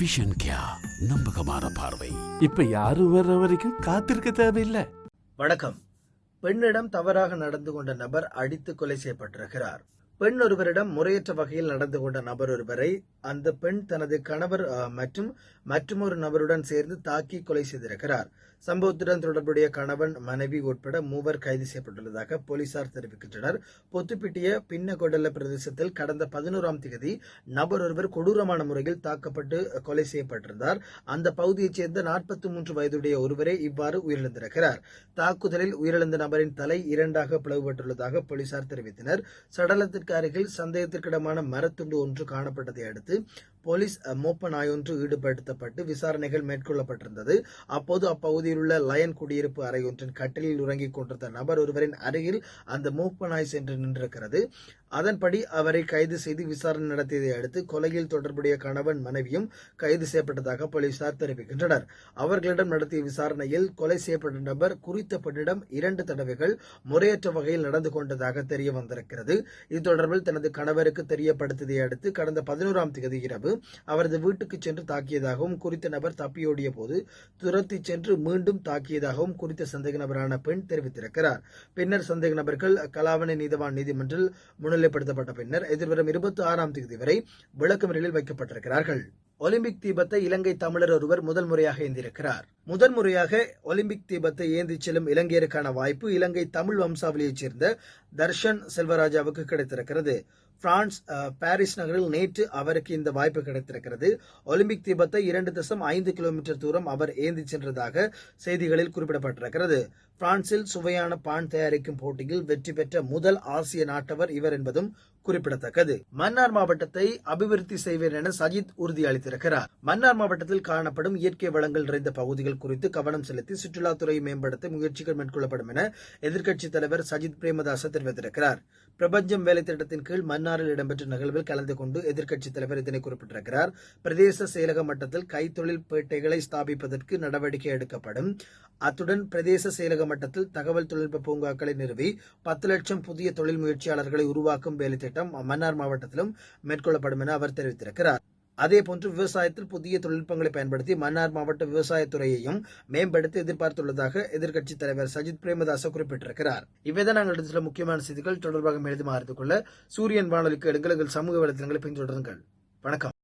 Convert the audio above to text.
Vision கியா நம்பகமான பார்வை. இப்ப யாரும் வர்ற வரைக்கும் காத்திருக்க தேவையில்லை. வணக்கம். பெண்ணிடம் தவறாக நடந்து கொண்ட நபர் அடித்து கொலை செய்யப்பட்டிருக்கிறார். பெண் ஒருவரிடம் முறையற்ற வகையில் நடந்து கொண்ட நபர் ஒருவரை அந்த பெண் தனது கணவர் மற்றும் மற்றொரு நபருடன் சேர்ந்து தாக்கி கொலை செய்திருக்கிறார். சம்பவத்துடன் தொடர்புடைய கணவன் மனைவி உட்பட மூவர் கைது செய்யப்பட்டுள்ளதாக போலீசார் தெரிவிக்கின்றனர். பொத்துப்பிட்டிய பின்னகொடல்ல பிரதேசத்தில் கடந்த பதினோராம் தேதி நபர் ஒருவர் கொடூரமான முறையில் தாக்கப்பட்டு கொலை செய்யப்பட்டிருந்தார். அந்த பகுதியைச் சேர்ந்த நாற்பத்தி மூன்று வயதுடைய ஒருவரே இவ்வாறு உயிரிழந்திருக்கிறார். தாக்குதலில் உயிரிழந்த நபரின் தலை இரண்டாக பிளவுபட்டுள்ளதாக போலீசார் தெரிவித்தனர். சடலத்திற்கு அருகில் சந்தேகத்திற்கிடமான மரத்துண்டு ஒன்று காணப்பட்டதை அடுத்து போலீஸ் அஹ், மோப்ப நாயொன்று ஈடுபடுத்தப்பட்டு விசாரணைகள் மேற்கொள்ளப்பட்டிருந்தது. அப்போது அப்பகுதியில் உள்ள லயன் குடியிருப்பு அறை ஒன்றின் கட்டிலில் உறங்கிக் கொண்டிருந்த நபர் ஒருவரின் அருகில் அந்த மோப்ப நாய் சென்று நின்றிருக்கிறது. அதன்படி அவரை கைது செய்து விசாரணை நடத்தியதை அடுத்து கொலையில் தொடர்புடைய கணவன் மனைவியும் கைது செய்யப்பட்டதாக போலீசார் தெரிவிக்கின்றனர். அவர்களிடம் நடத்திய விசாரணையில் கொலை செய்யப்பட்ட நபர் குறித்த பெண்ணிடம் இரண்டு தடவைகள் முறையற்ற வகையில் நடந்து கொண்டதாக தெரிய வந்திருக்கிறது. இது தொடர்பில் தனது கணவருக்கு தெரியப்படுத்தியதை அடுத்து கடந்த பதினோராம் தேதி இரவு அவரது வீட்டுக்கு சென்று தாக்கியதாகவும் குறித்த நபர் தப்பியோடிய போது துரத்தி சென்று மீண்டும் தாக்கியதாகவும் குறித்த சந்தேக நபரான பெண் தெரிவித்திருக்கிறார். பின்னர் சந்தேக நபர்கள் கலாவணி நீதவான் நீதிமன்றில் முன்னிலைப்படுத்தப்பட்ட பின்னர் எதிர்வரும் இருபத்தி ஆறாம் தேதி வரை விளக்கமறியலில் வைக்கப்பட்டிருக்கிறார்கள். ஒலிம்பிக் தீபத்தை இலங்கை தமிழர் ஒருவர் முதல் முறையாக எந்திருக்கிறார் முதன் முறையாக ஒலிம்பிக் தீபத்தை ஏந்திச் செல்லும் இலங்கையருக்கான வாய்ப்பு இலங்கை தமிழ் வம்சாவளியைச் சேர்ந்த தர்ஷன் செல்வராஜாவுக்கு கிடைத்திருக்கிறது. பிரான்ஸ் பாரிஸ் நகரில் நேற்று அவருக்கு இந்த வாய்ப்பு கிடைத்திருக்கிறது. ஒலிம்பிக் தீபத்தை இரண்டு தசம் ஐந்து கிலோமீட்டர் தூரம் அவர் ஏந்தி சென்றதாக செய்திகளில் குறிப்பிடப்பட்டிருக்கிறது. பிரான்சில் சுவையான பான் தயாரிக்கும் போட்டியில் வெற்றி பெற்ற முதல் ஆசிய நாட்டவர் இவர் என்பதும் குறிப்பிடத்தக்கது. மன்னார் மாவட்டத்தை அபிவிருத்தி செய்வேன் என சஜித் உறுதியளித்திருக்கிறார். மன்னார் மாவட்டத்தில் காணப்படும் இயற்கை வளங்கள் நிறைந்த பகுதிகள் குறித்து கவனம் செலுத்தி சுற்றுலாத்துறையை மேம்படுத்த முயற்சிகள் மேற்கொள்ளப்படும் என எதிர்க்கட்சித் தலைவர் சஜித் பிரேமதாச தெரிவித்திருக்கிறார். பிரபஞ்சம் வேலை திட்டத்தின் கீழ் மன்னாரில் இடம்பெற்ற நிகழ்வில் கலந்து கொண்டு எதிர்க்கட்சித் தலைவர் இதனை குறிப்பிட்டிருக்கிறார். பிரதேச செயலக மட்டத்தில் கைத்தொழில் பேட்டைகளை ஸ்தாபிப்பதற்கு நடவடிக்கை எடுக்கப்படும். அத்துடன் பிரதேச செயலக மட்டத்தில் தகவல் தொழில்நுட்ப பூங்காக்களை நிறுவி பத்து லட்சம் புதிய தொழில் முயற்சியாளர்களை உருவாக்கும் வேலை திட்டம் மன்னார் மாவட்டத்திலும் மேற்கொள்ளப்படும் என அவர் தெரிவித்திருக்கிறார். அதேபோன்று விவசாயத்தில் புதிய தொழில்நுட்பங்களை பயன்படுத்தி மன்னார் மாவட்ட விவசாயத்துறையையும் மேம்படுத்த எதிர்பார்த்துள்ளதாக எதிர்க்கட்சித் தலைவர் சஜித் பிரேமதாச குறிப்பிட்டிருக்கிறார். இவைதான் நாங்கள் சில முக்கியமான செய்திகள் தொடர்பாக எழுதுமா கொள்ள சூரியன் வானொலிக்கு எடுங்கள் சமூக வலைதளங்களை பின்தொடருங்கள். வணக்கம்.